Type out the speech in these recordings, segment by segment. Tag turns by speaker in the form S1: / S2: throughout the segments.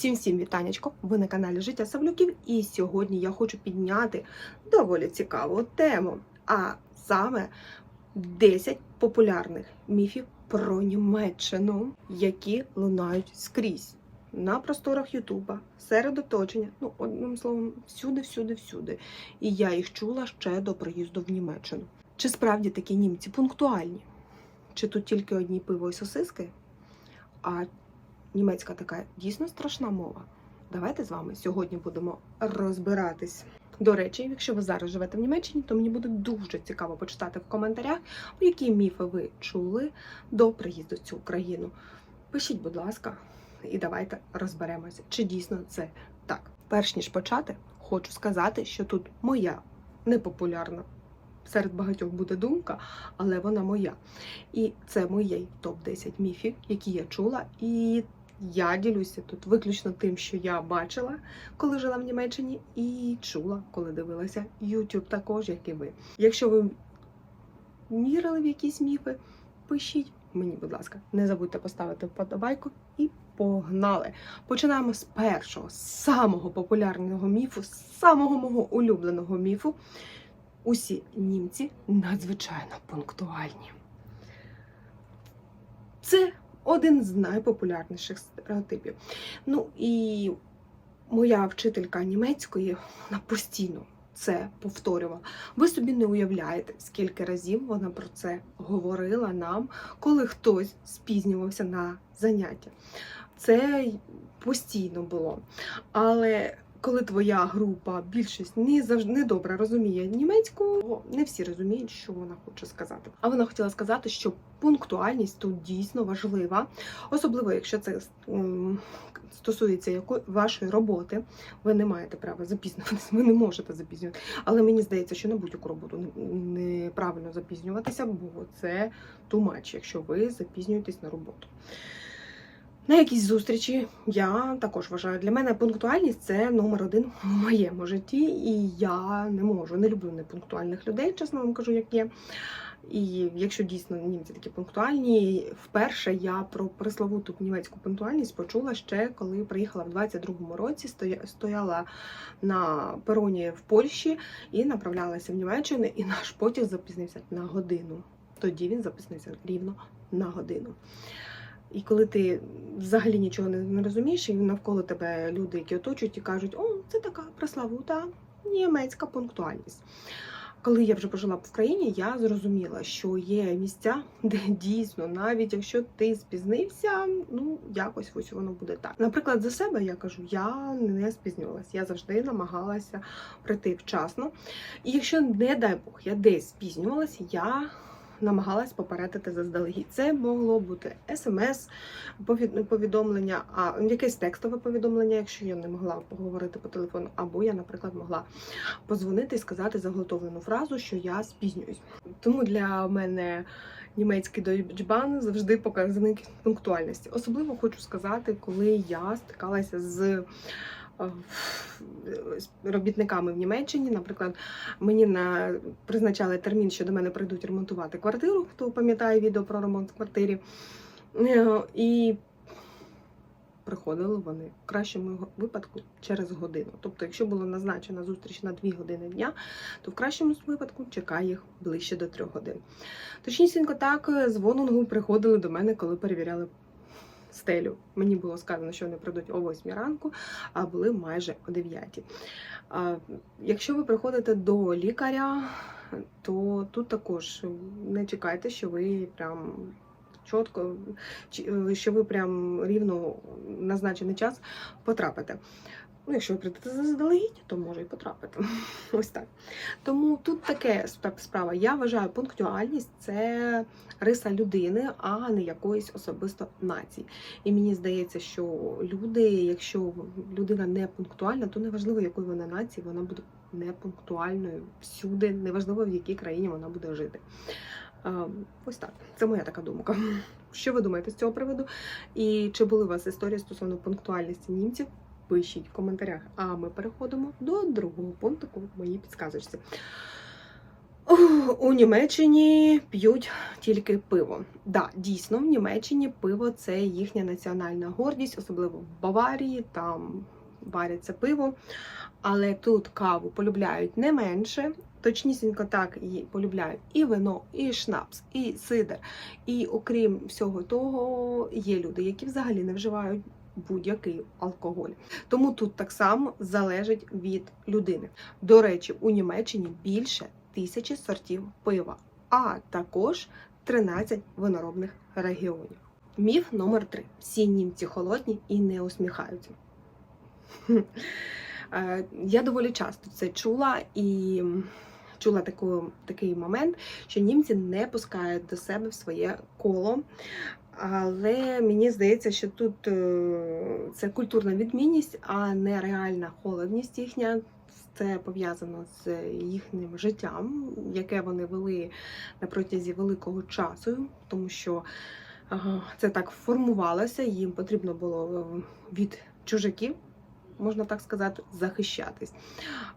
S1: Всім всім вітанечко! Ви на каналі Життя Савлюків, і сьогодні я хочу підняти доволі цікаву тему, а саме 10 популярних міфів про Німеччину, які лунають скрізь на просторах Ютуба, серед оточення, ну одним словом, всюди, всюди, всюди. І я їх чула ще до приїзду в Німеччину. Чи справді такі німці пунктуальні? Чи тут тільки одні пиво і сосиски? А німецька така дійсно страшна мова. Давайте з вами сьогодні будемо розбиратись. До речі, якщо ви зараз живете в Німеччині, то мені буде дуже цікаво почитати в коментарях, які міфи ви чули до приїзду в цю країну. Пишіть, будь ласка, і давайте розберемося, чи дійсно це так. Перш ніж почати, хочу сказати, що тут моя непопулярна серед багатьох буде думка, але вона моя. І це моє топ-10 міфів, які я чула. І я ділюся тут виключно тим, що я бачила, коли жила в Німеччині, і чула, коли дивилася YouTube також, як і ви. Якщо ви вірили в якісь міфи, пишіть мені, будь ласка, не забудьте поставити вподобайку і погнали. Починаємо з першого, самого популярного міфу, самого мого улюбленого міфу. Усі німці надзвичайно пунктуальні. Це один з найпопулярніших стереотипів. Ну і моя вчителька німецької вона постійно це повторювала. Ви собі не уявляєте, скільки разів вона про це говорила нам, коли хтось спізнювався на заняття. Це постійно було. Але коли твоя група більшість не завжди не добре розуміє німецьку, не всі розуміють, що вона хоче сказати. А вона хотіла сказати, що пунктуальність тут дійсно важлива, особливо якщо це стосується якої вашої роботи. Ви не маєте права запізнюватися, ви не можете запізнювати. Але мені здається, що на будь-яку роботу неправильно запізнюватися, бо це тумач, якщо ви запізнюєтесь на роботу. На якісь зустрічі я також вважаю, для мене пунктуальність це номер один в моєму житті, і я не можу, не люблю непунктуальних людей, чесно вам кажу, як є. І якщо дійсно німці такі пунктуальні, вперше я про пресловуту німецьку пунктуальність почула ще коли приїхала в 22-му році, стояла на пероні в Польщі і направлялася в Німеччину, і наш потяг запізнився на годину. Тоді він запізнився рівно на годину. І коли ти взагалі нічого не, розумієш, і навколо тебе люди, які оточують, і кажуть, о, це така преславута німецька пунктуальність. Коли я вже пожила в країні, я зрозуміла, що є місця, де дійсно, навіть якщо ти спізнився, ну якось ось воно буде так. Наприклад, за себе я кажу, я не спізнювалася, я завжди намагалася прийти вчасно. І якщо, не дай Бог, я десь спізнювалася, я намагалась попередити заздалегідь. Це могло бути смс, повід- повідомлення, а якесь текстове повідомлення, якщо я не могла поговорити по телефону, або я, наприклад, могла позвонити і сказати заготовлену фразу, що я спізнююсь. Тому для мене німецький дойчбан завжди показник пунктуальності. Особливо хочу сказати, коли я стикалася з робітниками в Німеччині. Наприклад, мені на призначали термін, що до мене прийдуть ремонтувати квартиру. Хто пам'ятає відео про ремонт в квартирі. Е, І приходили вони в кращому випадку через годину. Тобто, якщо було назначена зустріч на 2 години дня, то в кращому випадку чекає їх ближче до 3 годин. Точнісінько так з Вонунгу приходили до мене, коли перевіряли стелю. Мені було сказано, що вони прийдуть о 8 ранку, а були майже о 9. Якщо ви приходите до лікаря, то тут також не чекайте, що ви прям чітко, що ви прям рівно назначений час потрапите. Ну, якщо ви прийдете заздалегідь, то може і потрапити. Ось так. Тому тут таке справа. Я вважаю, пунктуальність це риса людини, а не якоїсь особисто нації. І мені здається, що люди, якщо людина не пунктуальна, то неважливо, якої вона нації, вона буде непунктуальною всюди, неважливо в якій країні вона буде жити. Е, Ось так, це моя така думка. Що ви думаєте з цього приводу? І чи були у вас історії стосовно пунктуальності німців? Пишіть в коментарях. А ми переходимо до другого пункту в моїй підсказочці. У Німеччині п'ють тільки пиво. Да, дійсно, в Німеччині пиво це їхня національна гордість, особливо в Баварії, там варяться пиво. Але тут каву полюбляють не менше. Точнісінько так і полюбляють і вино, і шнапс, і сидр. І окрім всього того, є люди, які взагалі не вживають будь-який алкоголь. Тому тут так само залежить від людини. До речі, у Німеччині більше тисячі сортів пива, а також 13 виноробних регіонів. Міф номер 3 Всі німці холодні і не усміхаються. Е, Я доволі часто це чула і чула таку, такий момент, що німці не пускають до себе в своє коло. Але мені здається, що тут е, це культурна відмінність, а не реальна холодність їхня. Це пов'язано з їхнім життям, яке вони вели на протязі великого часу, тому що це так формувалося, їм потрібно було е, від чужаків, можна так сказати, захищатись.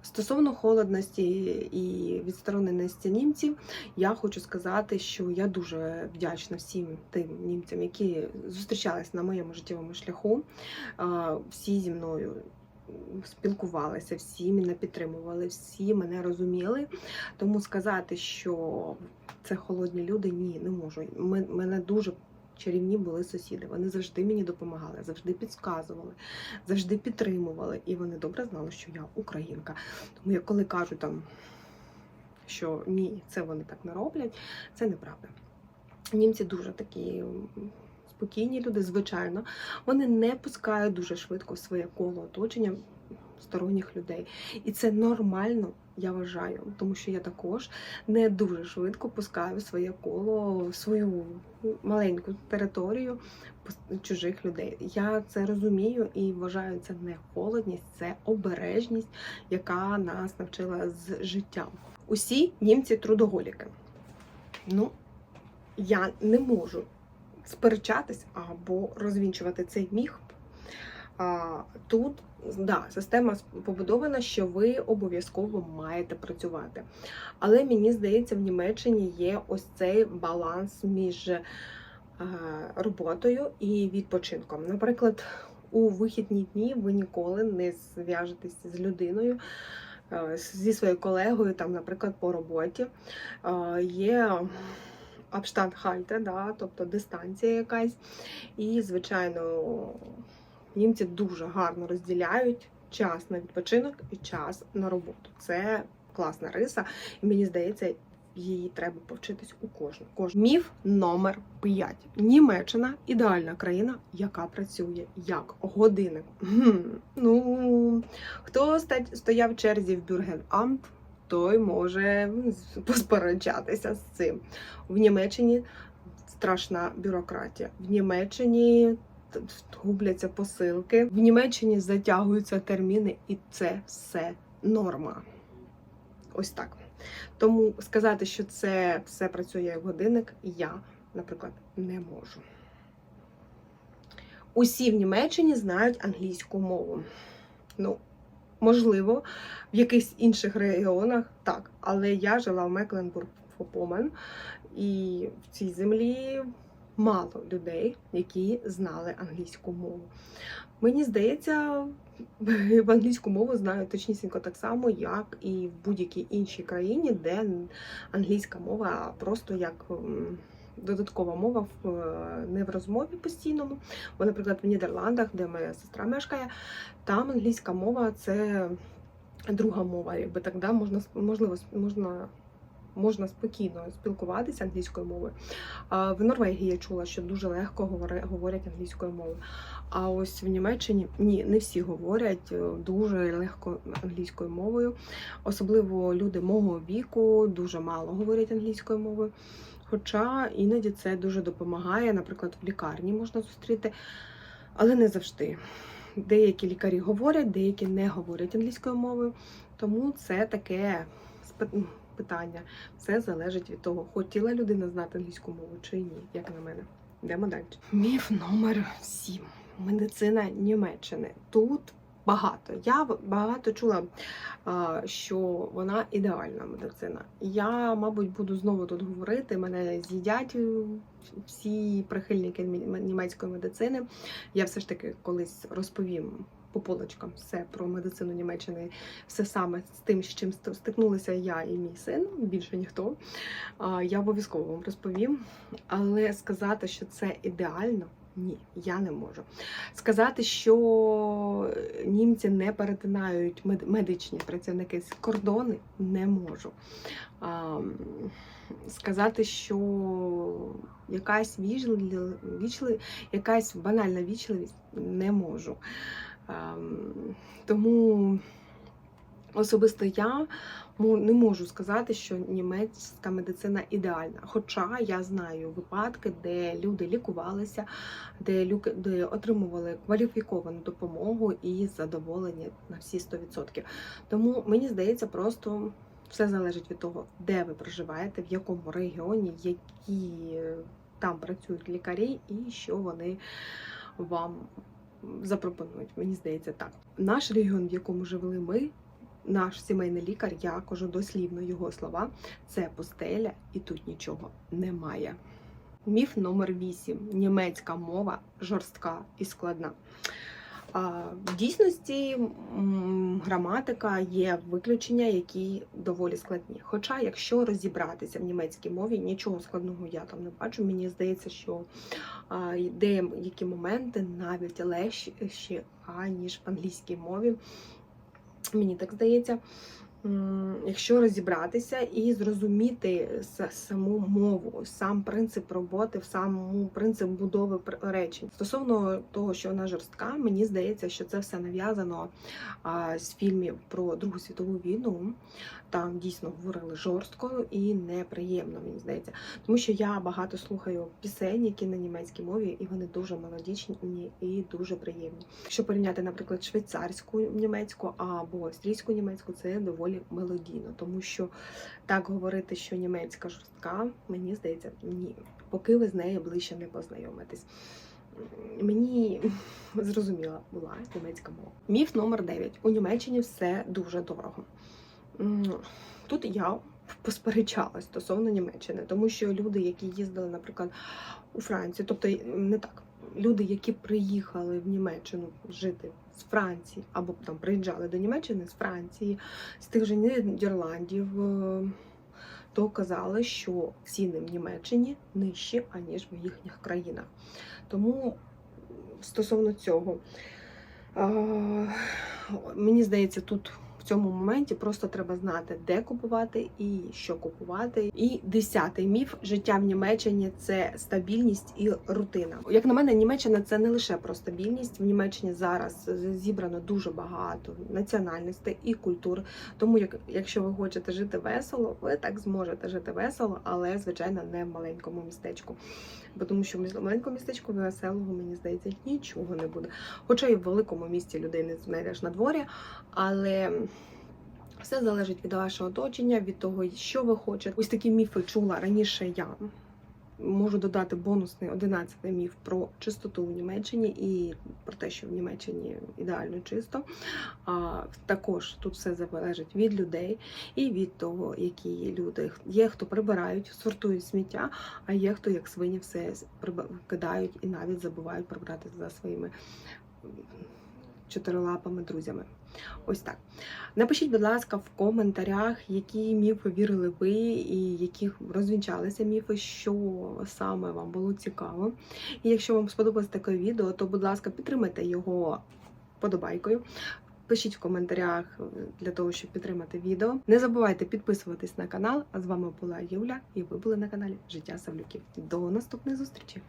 S1: Стосовно холодності і відстороненості німців, я хочу сказати, що я дуже вдячна всім тим німцям, які зустрічались на моєму життєвому шляху. Всі зі мною спілкувалися, всі мене підтримували, всі мене розуміли. Тому сказати, що це холодні люди, ні, не можу. Мене дуже чарівні були сусіди. Вони завжди мені допомагали, завжди підказували, завжди підтримували. І вони добре знали, що я українка. Тому я коли кажу там, що ні, це вони так не роблять, це неправда. Німці дуже такі спокійні люди, звичайно. Вони не пускають дуже швидко в своє коло оточення сторонніх людей. І це нормально, я вважаю, тому що я також не дуже швидко пускаю своє коло, свою маленьку територію чужих людей. Я це розумію і вважаю це не холодність, це обережність, яка нас навчила з життям. Усі німці трудоголіки. Ну, я не можу сперечатись або розвінчувати цей міф. Тут да, система побудована, що ви обов'язково маєте працювати. Але мені здається, в Німеччині є ось цей баланс між е, роботою і відпочинком. Наприклад, у вихідні дні ви ніколи не зв'яжетесь з людиною. е, Зі своєю колегою, там, наприклад, по роботі Е, є Абштандхальте, да, тобто дистанція якась. І, звичайно, німці дуже гарно розділяють час на відпочинок і час на роботу. Це класна риса, і мені здається, її треба повчитись у кожного. Кож... Міф номер 5. Німеччина ідеальна країна, яка працює як годинник. Гм, Ну, хто стояв в черзі в Бюргенамт, той може посперечатися з цим. В Німеччині страшна бюрократія. В Німеччині губляться посилки. В Німеччині затягуються терміни, і це все норма. Ось так. Тому сказати, що це все працює як годинник, я, наприклад, не можу. Усі в Німеччині знають англійську мову. Ну, можливо, в якихось інших регіонах так, але я жила в Мекленбург-Фопомен, і в цій землі мало людей, які знали англійську мову. Мені здається, в англійську мову знають точнісінько так само, як і в будь-якій іншій країні, де англійська мова просто як додаткова мова е, не в розмові постійному. Бо, наприклад, в Нідерландах, де моя сестра мешкає, там англійська мова це друга мова, якби так да, можна можливо можна. Можна спокійно спілкуватися англійською мовою. В Норвегії я чула, що дуже легко говорять англійською мовою. А ось в Німеччині ні, не всі говорять е, дуже легко англійською мовою. Особливо люди мого віку дуже мало говорять англійською мовою. Хоча іноді це дуже допомагає. Наприклад, в лікарні можна зустріти, але не завжди. Деякі лікарі говорять, деякі не говорять англійською мовою. Тому це таке питання. Все залежить від того, хотіла людина знати англійську мову чи ні, як на мене. Йдемо далі. Міф номер 7. Медицина Німеччини. Тут багато. Я багато чула, що вона ідеальна медицина. Я, мабуть, буду знову тут говорити. Мене з'їдять всі прихильники німецької медицини. Я все ж таки колись розповім. По полочкам все про медицину Німеччини, все саме з тим, з чим стикнулися я і мій син, більше ніхто. Я обов'язково вам розповім. Але сказати, що це ідеально, ні, я не можу. Сказати, що німці не перетинають мед- медичні працівники з кордони, не можу. А, Сказати, що якась вічли, вічли, якась банальна вічливість не можу. А, м, Тому особисто я не можу сказати, що німецька медицина ідеальна. Хоча я знаю випадки, де люди лікувалися, де люди отримували кваліфіковану допомогу і задоволення на всі 100%. Тому мені здається, просто все залежить від того, де ви проживаєте, в якому регіоні, які там працюють лікарі, і що вони вам запропонують. Мені здається, так. Наш регіон, в якому жили ми. Наш сімейний лікар, я кажу дослівно його слова, це пустеля, і тут нічого немає. Міф номер 8. Німецька мова жорстка і складна. В дійсності граматика є виключення, які доволі складні. Хоча, якщо розібратися в німецькій мові, нічого складного я там не бачу. Мені здається, що деякі моменти навіть легші, аніж в англійській мові. Мені так здається. Якщо розібратися і зрозуміти саму мову, сам принцип роботи, саму принцип будови речень. Стосовно того, що вона жорстка, мені здається, що це все нав'язано з фільмів про Другу світову війну. Там дійсно говорили жорстко і неприємно, мені здається. Тому що я багато слухаю пісень, які на німецькій мові, і вони дуже мелодичні і дуже приємні. Якщо порівняти, наприклад, швейцарську німецьку або австрійську німецьку, це доволі мелодійно, тому що так говорити, що німецька жорстка, мені здається, ні, поки ви з нею ближче не познайомитесь. Мені зрозуміла була німецька мова. Міф номер 9. У Німеччині все дуже дорого. Тут я посперечалась стосовно Німеччини, тому що люди, які їздили, наприклад, у Францію, тобто не так, люди, які приїхали в Німеччину жити з Франції, або там приїжджали до Німеччини з Франції, з тих же Нідерландів, е, то казали, що ціни в Німеччині нижчі, аніж в їхніх країнах. Тому стосовно цього, мені здається, тут в цьому моменті просто треба знати, де купувати і що купувати. І десятий міф життя в Німеччині це стабільність і рутина. Як на мене, Німеччина це не лише про стабільність. В Німеччині зараз зібрано дуже багато національностей і культур. Тому, як якщо ви хочете жити весело, ви так зможете жити весело, але звичайно не в маленькому містечку. Бо тому що в маленькому містечку веселого, мені здається, нічого не буде. Хоча і в великому місті людей не знайдеш на дворі, але все залежить від вашого оточення, від того, що ви хочете. Ось такі міфи чула раніше я. Можу додати бонусний 11 міф про чистоту в Німеччині і про те, що в Німеччині ідеально чисто. А також тут все залежить від людей і від того, які люди є, хто прибирають, сортують сміття, а є хто як свині все кидають і навіть забувають прибрати за своїми чотирилапими друзями. Ось так. Напишіть, будь ласка, в коментарях, які міфи вірили ви, і які розвінчалися міфи, що саме вам було цікаво. І якщо вам сподобалось таке відео, то, будь ласка, підтримайте його подобайкою. Пишіть в коментарях для того, щоб підтримати відео. Не забувайте підписуватись на канал. А з вами була Юля, і ви були на каналі Життя Савлюків. До наступної зустрічі!